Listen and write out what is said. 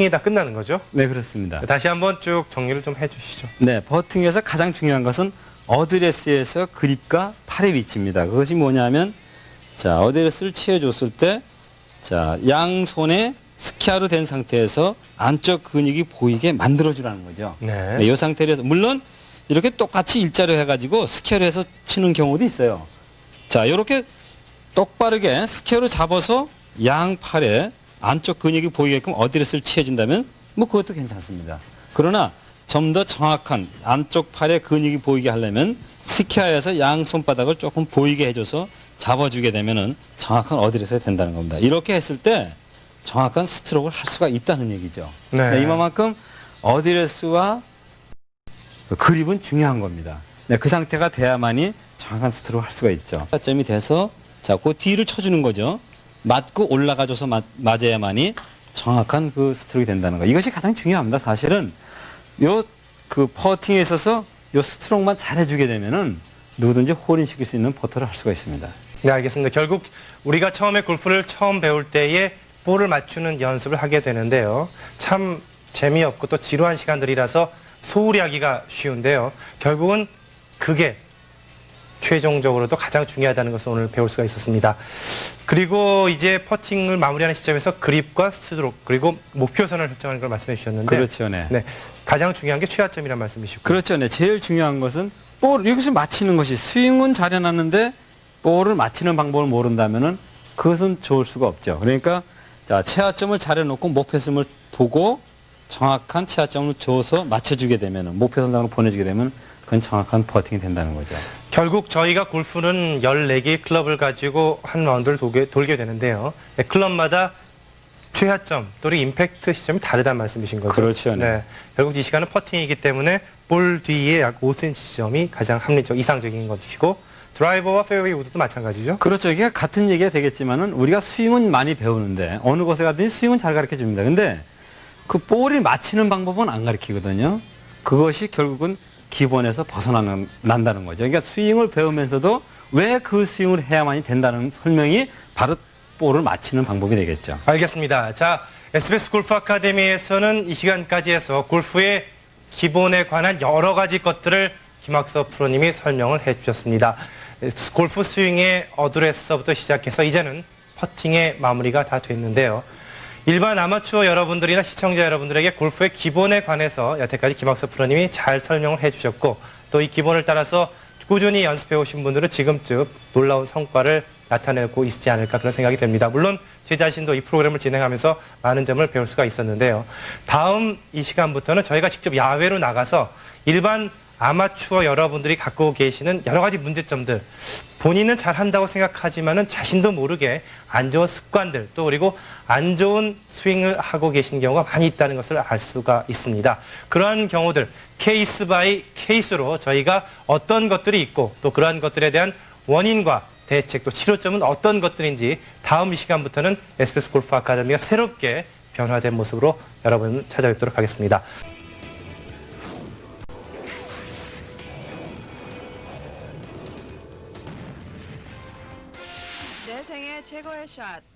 퍼팅이 다 끝나는 거죠? 네, 그렇습니다. 다시 한번 쭉 정리를 좀 해주시죠. 네, 버팅에서 가장 중요한 것은 어드레스에서 그립과 팔의 위치입니다. 그것이 뭐냐면 자, 어드레스를 취해줬을 때 자, 양손에 스키아로 된 상태에서 안쪽 근육이 보이게 만들어주라는 거죠. 네. 네, 이 상태로 해서 물론 이렇게 똑같이 일자로 해가지고 스퀘어로 해서 치는 경우도 있어요. 자, 이렇게 똑바르게 스퀘어로 잡아서 양팔에 안쪽 근육이 보이게끔 어드레스를 취해준다면 뭐 그것도 괜찮습니다. 그러나 좀 더 정확한 안쪽 팔의 근육이 보이게 하려면 스퀘어에서 양 손바닥을 조금 보이게 해줘서 잡아주게 되면은 정확한 어드레스가 된다는 겁니다. 이렇게 했을 때 정확한 스트로크를 할 수가 있다는 얘기죠. 네. 네, 이만큼 어드레스와 그 그립은 중요한 겁니다. 네, 그 상태가 돼야만이 정확한 스트로크를 할 수가 있죠. 타점이 돼서 자, 그 뒤를 쳐주는 거죠. 맞고 올라가줘서 맞, 맞아야만이 정확한 그 스트로크가 된다는 거. 이것이 가장 중요합니다. 사실은 요 그 퍼팅에 있어서 요 스트로크만 잘해주게 되면은 누구든지 홀인 시킬 수 있는 퍼터를 할 수가 있습니다. 네, 알겠습니다. 결국 우리가 처음에 골프를 처음 배울 때에 볼을 맞추는 연습을 하게 되는데요. 참 재미없고 또 지루한 시간들이라서 소홀히 하기가 쉬운데요. 결국은 그게 최종적으로도 가장 중요하다는 것을 오늘 배울 수가 있었습니다. 그리고 이제 퍼팅을 마무리하는 시점에서 그립과 스트로크 그리고 목표선을 설정하는 걸 말씀해 주셨는데 그렇죠, 네. 네, 가장 중요한 게 최하점이란 말씀이시고 그렇죠. 네. 제일 중요한 것은 볼 여기서 맞히는 것이 스윙은 잘해놨는데 볼을 맞히는 방법을 모른다면은 그것은 좋을 수가 없죠. 그러니까 자 최하점을 잘해놓고 목표점을 보고 정확한 최하점을 줘서 맞춰주게 되면은 목표 선상으로 보내주게 되면 그건 정확한 퍼팅이 된다는 거죠. 결국 저희가 골프는 14개의 클럽을 가지고 한 라운드를 돌게, 돌게 되는데요. 네, 클럽마다 최하점 또는 임팩트 시점이 다르다는 말씀이신 거죠. 그렇죠, 네. 결국 이 시간은 퍼팅이기 때문에 볼 뒤에 약 5cm 지점이 가장 합리적, 이상적인 것이고 드라이버와 페어웨이 우드도 마찬가지죠. 그렇죠. 이게 같은 얘기가 되겠지만은 우리가 스윙은 많이 배우는데 어느 곳에 가든지 스윙은 잘 가르쳐 줍니다. 근데 그 볼을 맞히는 방법은 안 가르치거든요. 그것이 결국은 기본에서 벗어난다는 거죠. 그러니까 스윙을 배우면서도 왜 그 스윙을 해야만이 된다는 설명이 바로 볼을 맞히는 방법이 되겠죠. 알겠습니다. 자, SBS 골프 아카데미에서는 이 시간까지 해서 골프의 기본에 관한 여러 가지 것들을 김학서 프로님이 설명을 해 주셨습니다. 골프 스윙의 어드레스서부터 시작해서 이제는 퍼팅의 마무리가 다 됐는데요. 일반 아마추어 여러분들이나 시청자 여러분들에게 골프의 기본에 관해서 여태까지 김학서 프로님이 잘 설명을 해 주셨고 또 이 기본을 따라서 꾸준히 연습해 오신 분들은 지금쯤 놀라운 성과를 나타내고 있지 않을까 그런 생각이 됩니다. 물론 제 자신도 이 프로그램을 진행하면서 많은 점을 배울 수가 있었는데요. 다음 이 시간부터는 저희가 직접 야외로 나가서 일반 아마추어 여러분들이 갖고 계시는 여러 가지 문제점들 본인은 잘한다고 생각하지만은 자신도 모르게 안 좋은 습관들 또 그리고 안 좋은 스윙을 하고 계신 경우가 많이 있다는 것을 알 수가 있습니다. 그러한 경우들 케이스 바이 케이스로 저희가 어떤 것들이 있고 또 그러한 것들에 대한 원인과 대책 또 치료점은 어떤 것들인지 다음 이 시간부터는 SBS 골프 아카데미가 새롭게 변화된 모습으로 여러분을 찾아뵙도록 하겠습니다. 내 생애 최고의 샷.